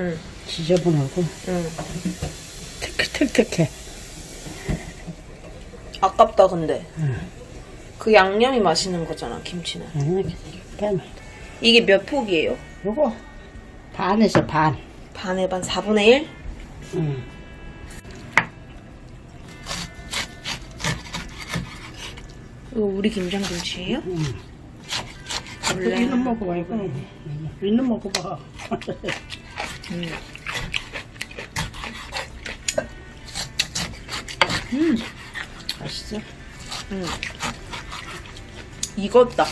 응, 지저분하고 응. 특특특해. 아깝다, 근데. 그 양념이 맛있는 거잖아, 김치는. 그냥 이게 몇 폭이에요? 요거 반에서 반. 반에 반 4분의 1? 응. 이거 우리 김장김치예요? 원래 여기는 먹어봐 이거. 있는 먹어봐. 음. 맛있어. 익었다.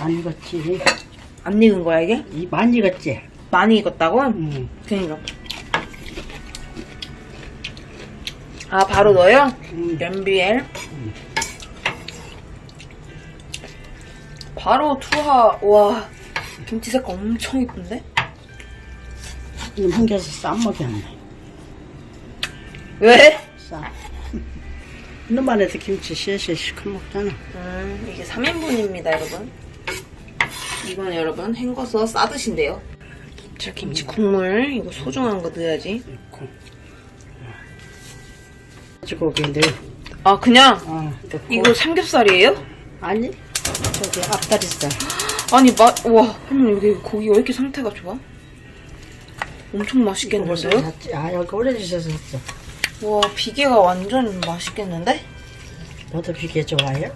안 익었지. 안 익은 거야, 이게? 이 많이 익었지. 많이 익었다고? 응. 그니까. 아, 바로 넣어요? 음. 연비엘. 바로 투하, 와. 김치 색깔 엄청 이쁜데? 이한 개서 싸 먹였네. 왜? 싸. 이놈만 해도 김치 쎄쎄 시큼 먹잖아. 음, 이게 3인분입니다, 여러분. 이건 여러분 헹궈서 싸드신대요. 자, 김치 국물. 이거 소중한 거 넣어야지. 넣고. 돼지고기인데. 아, 그냥? 어, 넣고. 이거 삼겹살이에요? 아니? 저기 앞다리살. 아니, 마, 와, 할머니, 여기 고기 왜 이렇게 상태가 좋아? 엄청 맛있겠는데요? 아 여기 오래주셔서 샀어. 와, 비계가 완전 맛있겠는데? 너도 비계 좋아해요?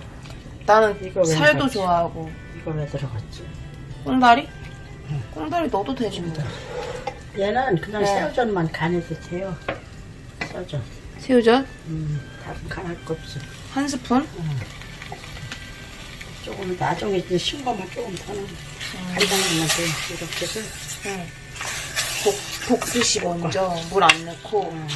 나는 이거 왜 살도 샀지? 좋아하고. 이거 왜 들어갔지? 꽁다리? 꽁다리 넣어도 되지 뭐. 얘는 그냥 네. 새우젓만 간해도 돼요. 새우젓. 새우젓 음, 다른 간할 거 없어. 한 스푼. 조금 나중에 이제 싱거만 조금 더 넣으면 간장만 돼. 이렇게 해서. 응. 볶, 볶듯이 먼저 물 안 넣고. 음.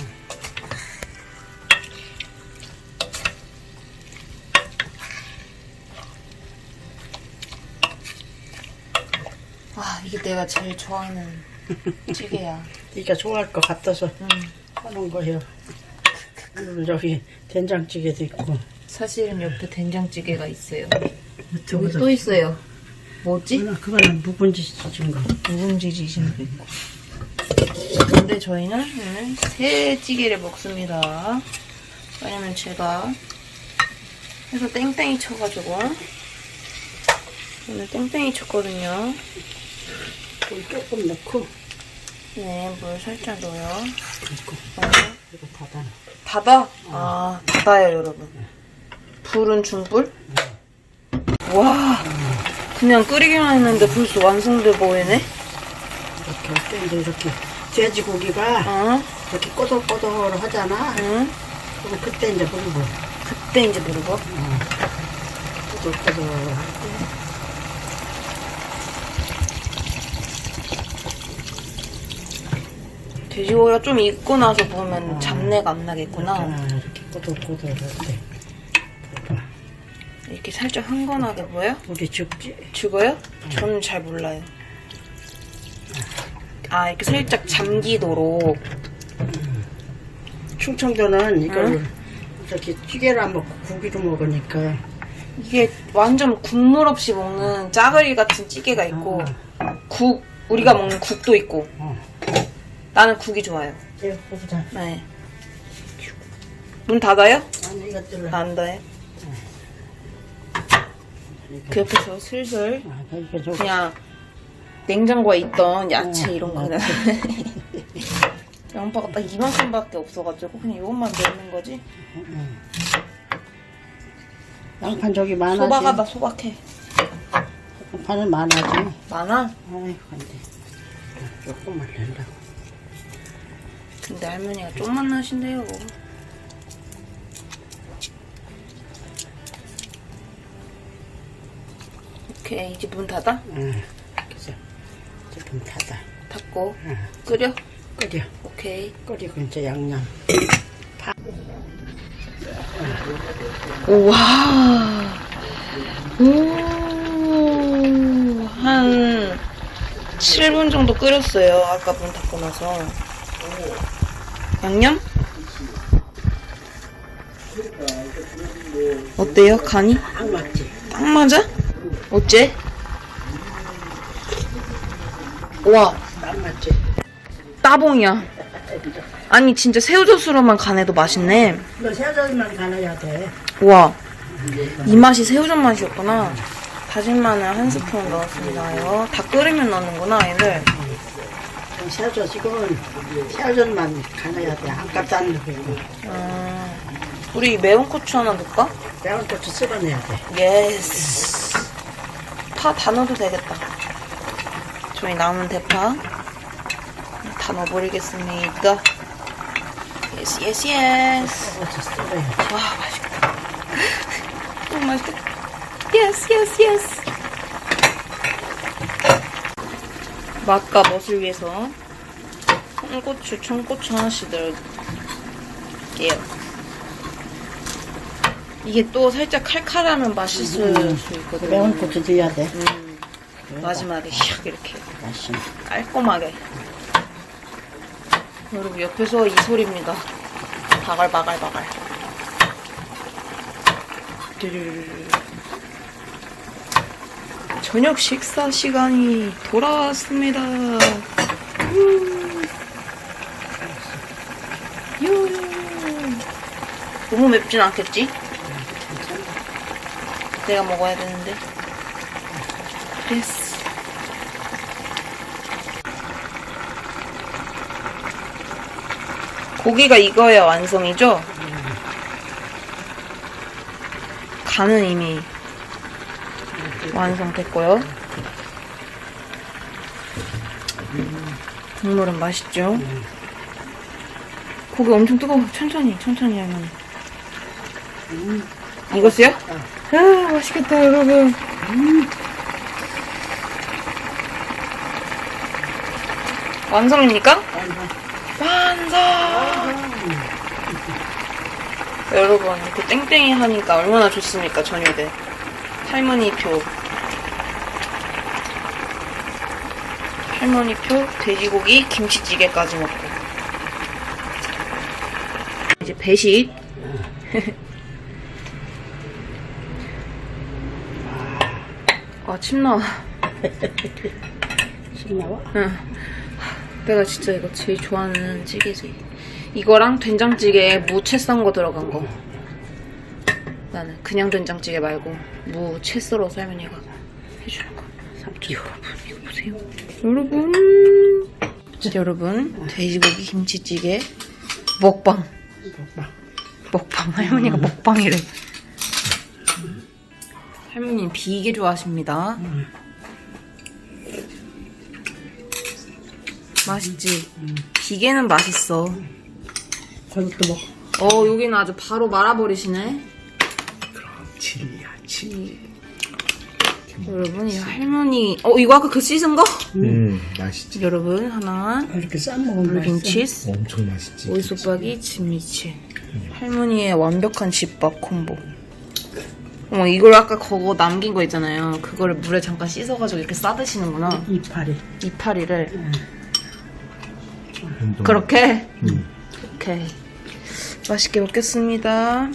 와, 이게 내가 제일 좋아하는 찌개야. 네가 좋아할 것 같아서 음. 하는 거예요. 오늘 여기 된장찌개도 있고. 사실은 옆에 된장찌개가 있어요. 여기 또 있어요. 뭐지? 그거는, 묵은지 찢은 거. 묵은지 지심도 있고. 근데 저희는 오늘 새 찌개를 먹습니다. 왜냐면 제가 해서 땡땡이 쳐가지고 오늘 땡땡이 쳤거든요. 물 조금 넣고. 네, 물 살짝 넣어요. 넣고. 어, 이거 닫아. 닫아? 아, 닫아요, 여러분. 불은 중불? 와, 그냥 끓이기만 했는데 벌써 완성돼 보이네? 이렇게 할 때 이제 이렇게 돼지고기가 어? 이렇게 꼬들꼬들 하잖아. 응? 그럼 그때 이제 부르고 그때 이제 누르고. 꼬들꼬들 할 때. 돼지고기가 좀 익고 나서 보면 잡내가 안 나겠구나. 아, 이렇게 꼬들꼬들 할 때. 봐봐. 이렇게 살짝 흥건하게 보여? 우리 죽지? 죽어요? 저는 잘 몰라요. 아, 이렇게 살짝 잠기도록. 충청도는 이걸 이렇게 찌개를 안 먹고 고기로 먹으니까 이게 완전 국물 없이 먹는 짜글이 같은 찌개가 있고, 국, 우리가 먹는 국도 있고. 어. 나는 국이 좋아요. 보자. 네. 문 닫아요? 아니 이것들을 안 닫아요. 그 옆에서 슬슬 아, 저 그냥 냉장고에 있던 야채 어, 이런 거 그냥 양파가 딱 이만큼밖에 없어가지고 그냥 이것만 넣는 거지 양판 저기 많아지. 소박하다 소박해 양판은 많아지. 많아? 아이 근데 조금만 낸다고. 근데 할머니가 좀만 넣으신대요 오케이 이제 문 닫아? 응. 조금 닫아. 닫고 응. 끓여? 끓여. 오케이 끓이고 이제 양념. 우와. 오. 한 7분 정도 끓였어요. 아까 문 닫고 나서. 양념? 어때요? 간이? 딱 맞지? 딱 맞아? 어째? 와, 딱 맞지? 따봉이야. 아니 진짜 새우젓으로만 간해도 맛있네. 너 새우젓만 가놔야 돼. 우와 이 맛이 새우젓 맛이었구나. 다진 마늘 한 스푼 넣었습니다요. 다 끓이면 넣는구나 얘를. 새우젓이고 새우젓만 가놔야 돼. 아깝지 않는 거. 음, 우리 매운 고추 하나 넣을까? 매운 고추 씹어내야 돼. 예스. 파 다 넣어도 되겠다. 저희 남은 대파 다 넣어버리겠습니다. 예스 예스 예스. 와 맛있겠다. 너무 맛있겠다. 예스 예스 예스. 맛과 멋을 위해서 홍고추, 청고추 하나씩 넣을게요. 이게 또 살짝 칼칼하면 맛있을 수 돼. 있거든요. 매운 고추 넣어야 돼. 음, 마지막에 샥 이렇게 깔끔하게. 여러분 옆에서 이 소리입니다. 바갈바갈바갈. 뚜루루루. 저녁 식사 시간이 돌아왔습니다. 너무 맵진 않겠지? 내가 먹어야 되는데. 됐어. 고기가 익어야 완성이죠? 간은 이미 완성됐고요. 국물은 맛있죠? 고기 엄청 뜨거워. 천천히, 천천히 하면. 익었어요? 아, 맛있겠다, 여러분. 완성입니까? 완성! 여러분, 이렇게 땡땡이 하니까 얼마나 좋습니까, 저녁에. 할머니 표. 할머니 표, 돼지고기, 김치찌개까지 먹고. 이제 배식. 아, 침 나와. 씹 나와? 응. 내가 진짜 이거 제일 좋아하는 찌개지. 이거랑 된장찌개에 무채 썬 거 들어간 거. 나는 그냥 된장찌개 말고 무채 썰어서 할머니가 해주는 거. 삼촌 여러분 이거 보세요. 여러분. 여러분 돼지고기 김치찌개 먹방. 먹방. 먹방. 할머니가 먹방이래. 할머니는 비계 좋아하십니다. 맛있지? 비계는 맛있어. 거기도 먹. 어, 여기는 아주 바로 말아버리시네. 진이야, 진. 여러분, 이 할머니. 어, 이거 아까 그 씻은 거? 음, 맛있지. 여러분, 하나. 이렇게 싸 먹으면 맛있어. 블루빈치즈, 엄청 맛있지. 오이소박이, 진미채. 할머니의 완벽한 집밥 콤보. 어머, 이걸 아까 그거 남긴 거 있잖아요. 그거를 물에 잠깐 씻어가지고 이렇게 싸드시는구나. 이파리. 이파리를. 그렇게? 음. 오케이. 맛있게 먹겠습니다.